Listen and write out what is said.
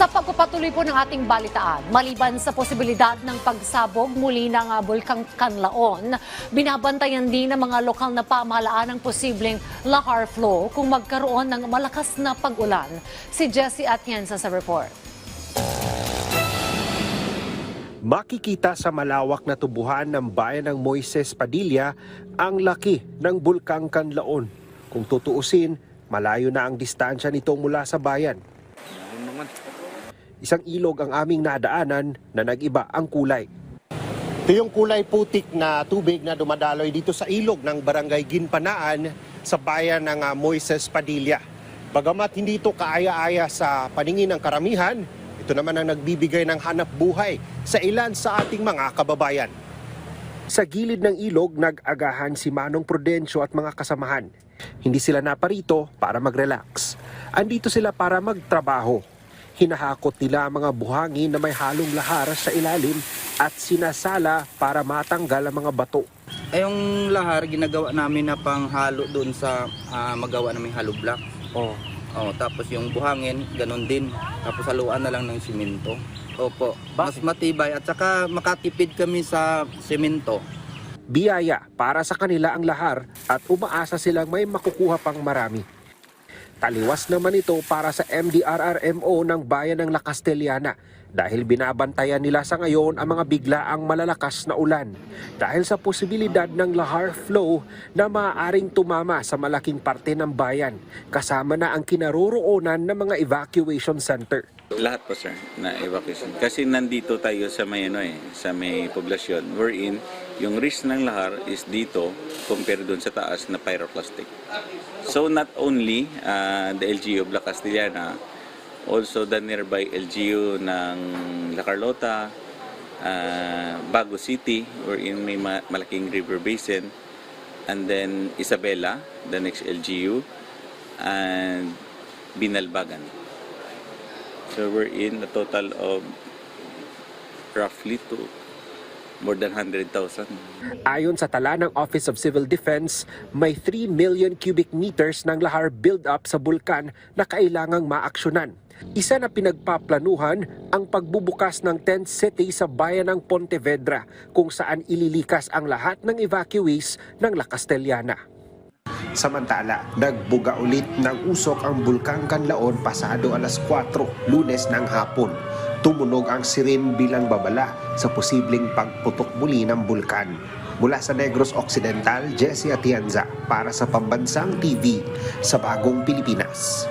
Sa pagpapatuloy po ng ating balitaan, maliban sa posibilidad ng pagsabog muli ng ah, Bulkang Kanlaon, binabantayan din ng mga lokal na pamahalaan ang posibleng lahar flow kung magkaroon ng malakas na pag-ulan. Si Jesse Atienza sa report. Makikita sa malawak na tubuhan ng bayan ng Moises Padilla ang laki ng Bulkang Kanlaon. Kung tutuusin, malayo na ang distansya nito mula sa bayan. Isang ilog ang aming nadaanan na nag-iba ang kulay. Ito yung kulay putik na tubig na dumadaloy dito sa ilog ng Barangay Ginpanaan sa bayan ng ah, Moises Padilla. Bagamat hindi ito kaaya-aya sa paningin ng karamihan, ito naman ang nagbibigay ng hanap buhay sa ilan sa ating mga kababayan. Sa gilid ng ilog, nag-agahan si Manong Prudencio at mga kasamahan. Hindi sila naparito para mag-relax. Andito sila para magtrabaho. Hinahakot nila ang mga buhangin na may halong lahar sa ilalim at sinasala para matanggal ang mga bato. Ay, yung lahar, ginagawa namin na panghalo doon sa ah, magawa namin hollow block. Oh. Oh, tapos yung buhangin, ganun din. Tapos haluan na lang ng simento. Opo, mas matibay at saka makatipid kami sa simento. Biyaya para sa kanila ang lahar at umaasa silang may makukuha pang marami. Taliwas naman ito para sa MDRRMO ng bayan ng La Castellana dahil binabantayan nila sa ngayon ang mga biglaang malalakas na ulan dahil sa posibilidad ng lahar flow na maaaring tumama sa malaking parte ng bayan kasama na ang kinaroroonan ng mga evacuation center. Lahat po sir na evacuation. Kasi nandito tayo sa may ano eh, sa may poblasyon wherein yung risk ng lahar is dito compared doon sa taas na pyroclastic. So not only uh, the LGU of La Castellana, also the nearby LGU ng La Carlota, uh, Bago City wherein may ma- malaking river basin and then Isabela, the next LGU and Binalbagan. So we're in a total of roughly to more than 100,000. Ayon sa tala ng Office of Civil Defense, may 3 million cubic meters ng lahar build-up sa bulkan na kailangang maaksyonan. Isa na pinagpaplanuhan ang pagbubukas ng tent city sa bayan ng Pontevedra kung saan ililikas ang lahat ng evacuees ng La Castellana. Samantala, nagbuga ulit ng usok ang Bulkang Kanlaon pasado alas 4 lunes ng hapon. Tumunog ang sirin bilang babala sa posibleng pagputok muli ng bulkan. Mula sa Negros Occidental, Jesse Atienza para sa Pambansang TV sa Bagong Pilipinas.